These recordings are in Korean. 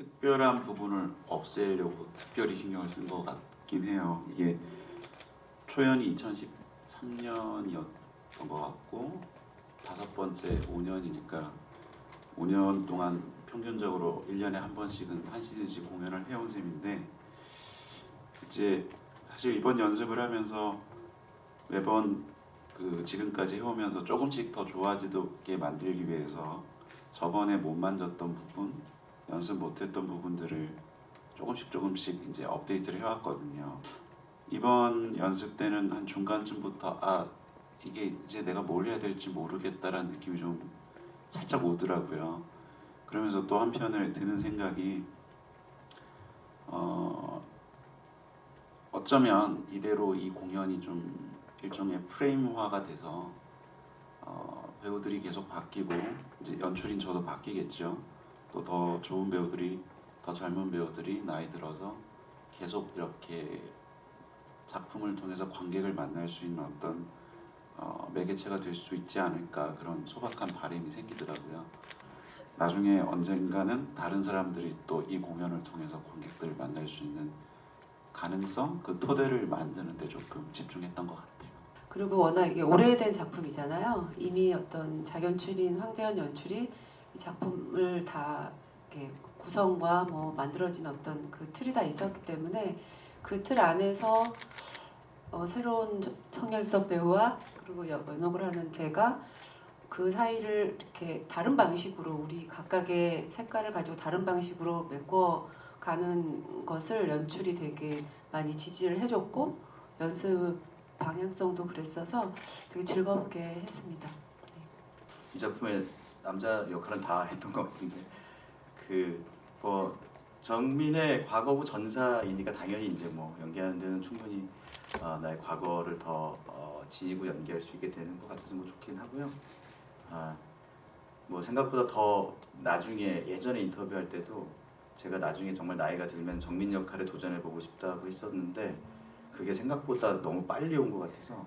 특별한 부분을 없애려고 특별히 신경을 쓴 것 같긴 해요. 이게 초연이 2013년이었던 것 같고 다섯 번째 5년이니까 5년 동안 평균적으로 1년에 한 번씩은 한 시즌씩 공연을 해온 셈인데 이제 사실 이번 연습을 하면서 매번 그 지금까지 해오면서 조금씩 더 좋아지게 만들기 위해서 저번에 못 만졌던 부분, 연습 못했던 부분들을 조금씩 조금씩 이제 업데이트를 해왔거든요. 이번 연습 때는 한 중간쯤부터 아 이게 이제 내가 뭘 해야 될지 모르겠다라는 느낌이 좀 살짝 오더라고요. 그러면서 또 한편을 드는 생각이 어 어쩌면 이대로 이 공연이 좀 일종의 프레임화가 돼서 어, 배우들이 계속 바뀌고 이제 연출인 저도 바뀌겠죠. 또 더 좋은 배우들이 더 젊은 배우들이 나이 들어서 계속 이렇게 작품을 통해서 관객을 만날 수 있는 어떤 어, 매개체가 될 수 있지 않을까 그런 소박한 바람이 생기더라고요. 나중에 언젠가는 다른 사람들이 또 이 공연을 통해서 관객들을 만날 수 있는 가능성, 그 토대를 만드는 데 조금 집중했던 것 같아요. 그리고 워낙 이게 오래된 작품이잖아요. 이미 어떤 작연출인 황재현 연출이 이 작품을 다 이렇게 구성과 뭐 만들어진 어떤 그 틀이 다 있었기 때문에 그 틀 안에서 어, 새로운 저- 청열석 배우와 그리고 여- 연옥을 하는 제가 그 사이를 이렇게 다른 방식으로 우리 각각의 색깔을 가지고 다른 방식으로 메꿔 가는 것을 연출이 되게 많이 지지를 해줬고 연습 방향성도 그랬어서 되게 즐겁게 했습니다. 이 작품의 남자 역할은 다 했던 것 같은데 그 뭐 정민의 과거부 전사이니까 당연히 이제 뭐 연기하는 데는 충분히 어, 나의 과거를 더 어, 지니고 연기할 수 있게 되는 것 같아서 뭐 좋긴 하고요. 아, 뭐 생각보다 더 나중에 예전에 인터뷰할 때도 제가 나중에 정말 나이가 들면 정민 역할에 도전해 보고 싶다고 했었는데 그게 생각보다 너무 빨리 온 것 같아서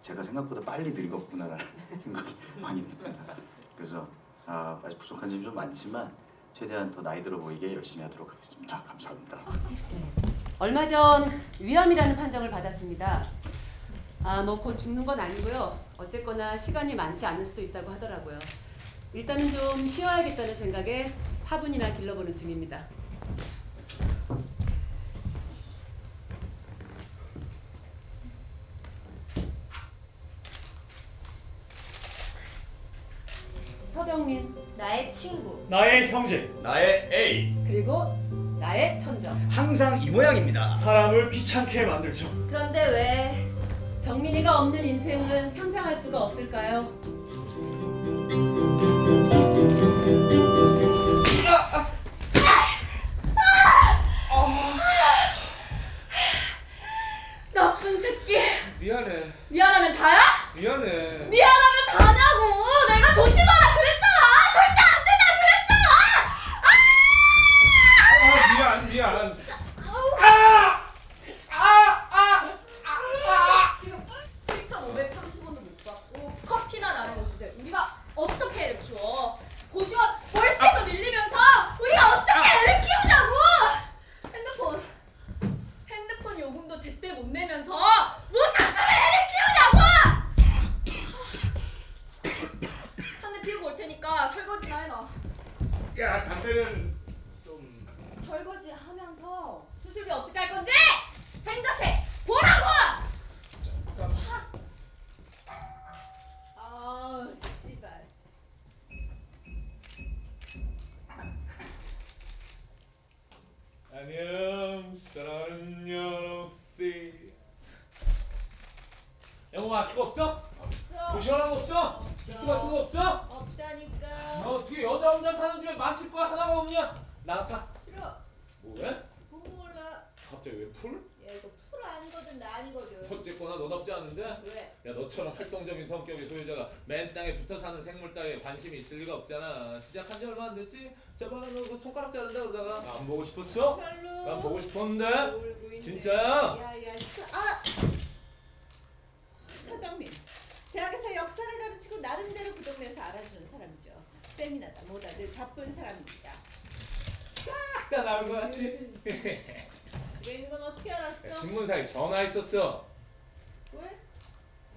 제가 생각보다 빨리 늙었구나라는 생각이 많이 듭니다. 그래서 아, 아직 부족한 점이 좀 많지만 최대한 더 나이 들어 보이게 열심히 하도록 하겠습니다. 감사합니다. 얼마 전 위암이라는 판정을 받았습니다. 아, 뭐 곧 죽는 건 아니고요. 어쨌거나 시간이 많지 않을 수도 있다고 하더라고요. 일단은 좀 쉬어야겠다는 생각에 화분이나 길러보는 중입니다. 서정민 나의 친구. 나의 형제 나의 A 그리고 나의 천정. 항상 이 모양입니다. 사람을 귀찮게 만들죠 그런데 왜 정민이가 없는 인생은 상상할 수가 없을까요? 어떻게 키워? 고시원 월세도 밀리면서 우리가 어떻게 애를 키우냐고! 핸드폰 핸드폰 요금도 제때 못 내면서 무슨 수로 애를 키우냐고! 한 대 피우고 올 테니까 설거지나 해놔. 야 담배는 좀 설거지 하면서 수술비 어떻게 할 건지 생각해 보라고! 아, 씨발. 안녕 사랑하는 연옥씨 영호아 그거 없어? 없어. 뭐 시원한 거 없어? 주스 같은 거 없어? 없다니까. 어 뒤에 여자 혼자 사는 집에 마실 거 하나가 없냐? 나갈까? 싫어. 뭐해? 뭐 몰라. 갑자기 왜 풀? 야 이거 풀 아니거든 나 아니거든. 어쨌거나 너답지 않은데? 왜? 야 너처럼 활동적인 성격의 소유자가 맨 땅에 붙어 사는 생물 따위에 관심이 있을 리가 없잖아 시작한 지 얼마 안 됐지? 저번에 너그 손가락 자른다 그러다가 나 안 보고 싶었어? 별로. 난 보고 싶었는데 놀고 있네. 진짜야? 야야 아. 서정민. 대학에서 역사를 가르치고 나름대로 그 동네에서 알아주는 사람이죠. 세미나다 뭐다 늘 바쁜 사람입니다. 자다 나온 거 같지? 집에 있는 건 어떻게 알았어? 신문사에 전화했었어. 왜?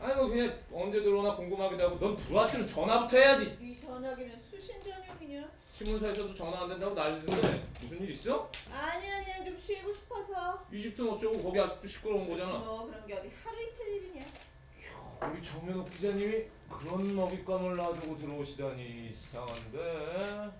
아니 뭐 그냥 언제 들어오나 궁금하기도 하고 넌 들어왔으면 전화부터 해야지. 네 전화기는 수신 전용이냐? 신문사에서도 전화 안 된다고 난리던데 무슨 일 있어? 아니야 그냥 좀 쉬고 싶어서 이집트는 어쩌고 거기 아직도 시끄러운 거잖아. 뭐 그런 게 어디 하루 이틀 일이냐 우리 정현욱 기자님이 그런 먹잇감을 놔두고 들어오시다니 이상한데.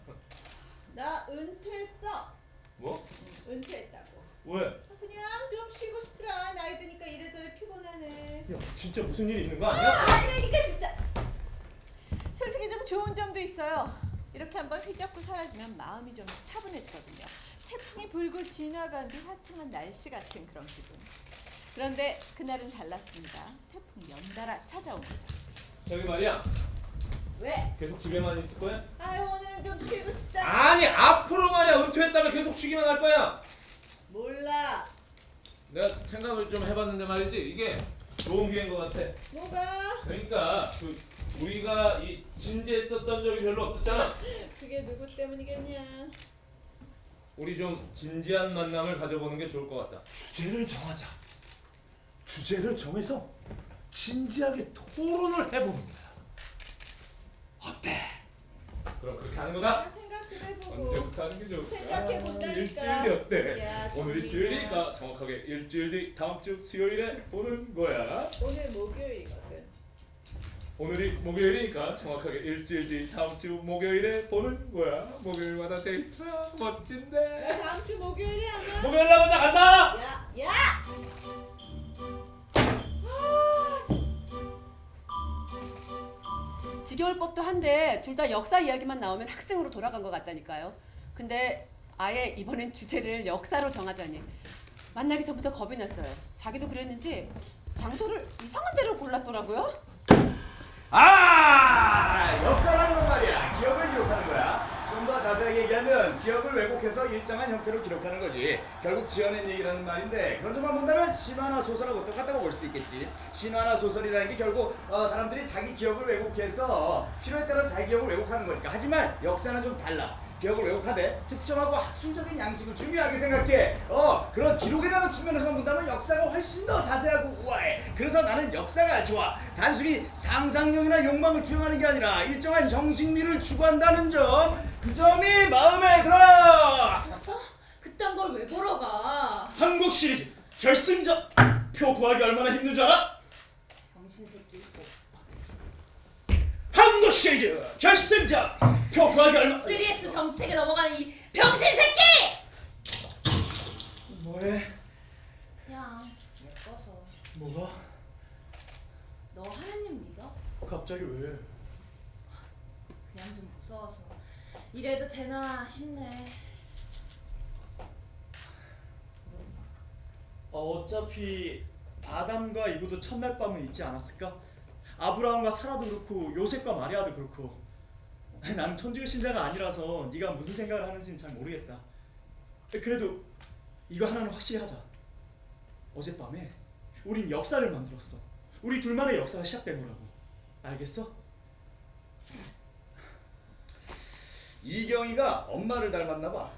나 은퇴했어 뭐? 은퇴했다고 왜? 아, 그냥 좀 쉬고 싶더라 나이 드니까 이래저래 피곤하네 야 진짜 무슨 일 있는 거 아니야? 아니라니까 진짜 솔직히 좀 좋은 점도 있어요 이렇게 한번 휘잡고 사라지면 마음이 좀 차분해지거든요 태풍이 불고 지나간 뒤 화창한 날씨 같은 그런 기분 그런데 그날은 달랐습니다 태풍이 연달아 찾아온 거죠 저기 말이야 왜? 계속 집에만 있을 거야? 아유 오늘 은좀 쉬고 싶다 아니 앞으로 말이야 은퇴했다면 계속 쉬기만 할 거야. 몰라 내가 생각을 좀 해봤는데 말이지 이게 좋은 기회인 것 같아. 뭐가? 그러니까 그 우리가 이 진지했었던 적이 별로 없었잖아. 그게 누구 때문이겠냐 우리 좀 진지한 만남을 가져보는 게 좋을 것 같다. 주제를 정하자. 주제를 정해서 진지하게 토론을 거야. 어때? 그럼 그렇게 하는 거다. 나 생각 좀 해보고 언제부터 하는 게 좋을까? 생각해본다니까. 일주일이 어때? 야, 오늘이. 수요일이니까 정확하게 일주일 뒤 다음 주 수요일에 보는 거야. 오늘 목요일이거든 오늘이 목요일이니까 정확하게 일주일 뒤 다음 주 목요일에 보는 거야. 목요일마다 데이트라 멋진데. 나 다음 주 목요일이 아마 목요일 날 먼저 간다. 야! 야! 지겨울 법도 한데 둘 다 역사 이야기만 나오면 학생으로 돌아간 것 같다니까요. 근데 아예 이번엔 주제를 역사로 정하자니 만나기 전부터 겁이 났어요. 자기도 그랬는지 장소를 이상한 데로 골랐더라고요. 아 역사라는 건 말이야 기억을 기록하는 거야 좀 더 자세하게 얘기하면 기억을 왜곡해서 일정한 형태로 기록하는 거지. 결국 지어낸 얘기라는 말인데 그런 점만 본다면 신화나 소설하고 똑같다고 볼 수도 있겠지. 신화나 소설이라는 게 결국 어, 사람들이 자기 기억을 왜곡해서 필요에 따라 자기 기억을 왜곡하는 거니까. 하지만 역사는 좀 달라 기억을 왜곡하되 특정하고 학술적인 양식을 중요하게 생각해. 어 그런 기록이라는 측면에서만 본다면 역사가 훨씬 더 자세하고 우아해. 그래서 나는 역사가 좋아. 단순히 상상력이나 욕망을 투영하는 게 아니라 일정한 형식미를 추구한다는 점. 그 점이 마음에 들어. 졌어? 그딴 걸 왜 보러 가? 한국 시리즈 결승전 표 구하기 얼마나 힘든 줄 알아? 병신 새끼. 시리즈 결승전 표 구하기 얼마 3S 정책에 넘어가는 이 병신 새끼! 뭐해? 그냥 예뻐서. 뭐가? 너 하느님 믿어? 갑자기 왜? 그냥 좀 무서워서. 이래도 되나 싶네. 어, 어차피 아담과 이브도 첫날 밤은 있지 않았을까? 아브라함과 사라도 그렇고 요셉과 마리아도 그렇고. 나는 천주교 신자가 아니라서 네가 무슨 생각을 하는지는 잘 모르겠다. 그래도 이거 하나는 확실히 하자. 어젯밤에 우린 역사를 만들었어. 우리 둘만의 역사가 시작된 거라고. 알겠어? 이경이가 엄마를 닮았나 봐.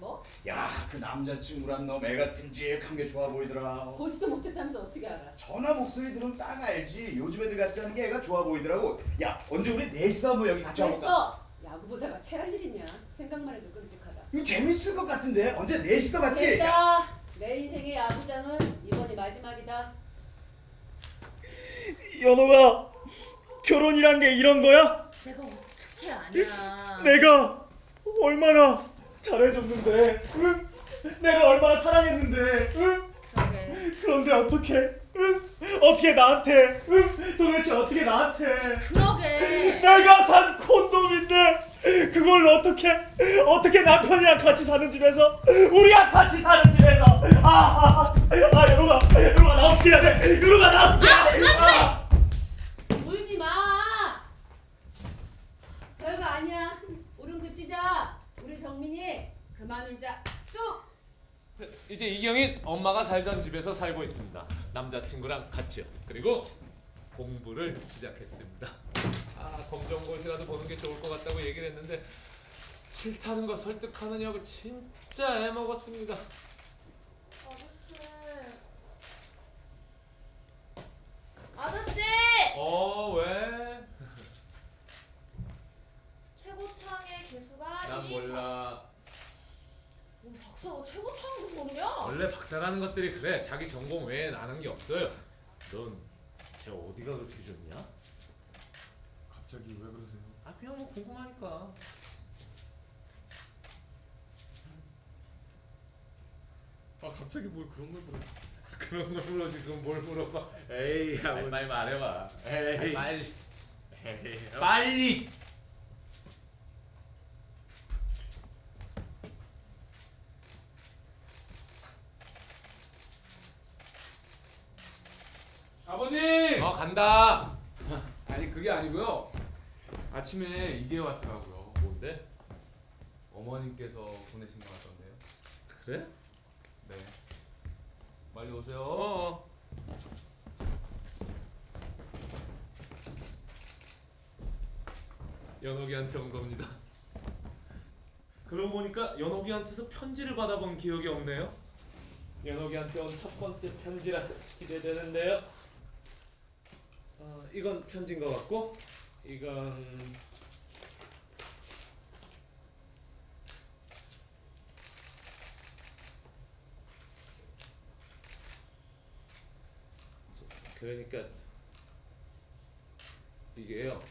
뭐? 야 그 남자친구란 놈 애가 듬직한 게 좋아 보이더라. 보지도 못했다면서 어떻게 알아? 전화 목소리 들으면 딱 알지. 요즘 애들 같지 않은 게 애가 좋아 보이더라고. 야 언제 우리 넷이서 한번 여기 같이 와볼까? 됐어. 야구 보다가 체할 일이냐? 생각만 해도 끔찍하다. 이거 재밌을 것 같은데 언제 넷이서 같이? 됐다. 내 인생의 야구장은 이번이 마지막이다. 연호가 결혼이란 게 이런 거야? 내가 어떻게 아냐. 내가 얼마나 잘해줬는데, 응? 내가 얼마나 사랑했는데, 응? 그러게. 그런데 어떻게, 응? 어떻게 나한테, 응? 도대체 어떻게 나한테? 그러게. 내가 산 콘돔인데 그걸 어떻게 어떻게 남편이랑 같이 사는 집에서 우리랑 같이 사는 집에서 아아 아, 아, 여로가 여로가 나 어떻게 해야 돼? 여로가 나 어떻게 해야 돼? 아, 울지 마. 별거 아니야. 울음 그치자. 우리 울자. 또. 이제 이경인 엄마가 살던 집에서 살고 있습니다. 남자친구랑 같이요. 그리고 공부를 시작했습니다. 아 검정고시라도 보는 게 좋을 것 같다고 얘기를 했는데 싫다는 거 설득하느냐고 진짜 애먹었습니다. 아저씨! 아저씨! 어 왜? 최고창의 개수가 난 1위. 몰라. 뭐 박사가 최고창을 모르냐? 원래 박사라는 것들이 그래. 자기 전공 외엔 아는 게 없어요. 넌쟤 어디가 그렇게 좋냐? 갑자기 왜 그러세요? 아 그냥 뭐 궁금하니까. 아 갑자기 뭘 그런 걸 물어? 그런 걸 물어 지금 뭘 물어봐. 에이 야 빨리, 빨리 말해봐. 에이. 빨리 에이. 빨리. 아버님! 어 간다. 아니 그게 아니고요. 아침에 이게 왔더라고요. 뭔데? 어머님께서 보내신 것 같던데요. 그래? 네. 빨리 오세요. 어. 연옥이한테 온 겁니다. 그러고 보니까 연옥이한테서 편지를 받아본 기억이 없네요. 연옥이한테 온 첫 번째 편지라 기대되는데요. 어, 이건 편지인 것 같고, 이건 그러니까 이게요.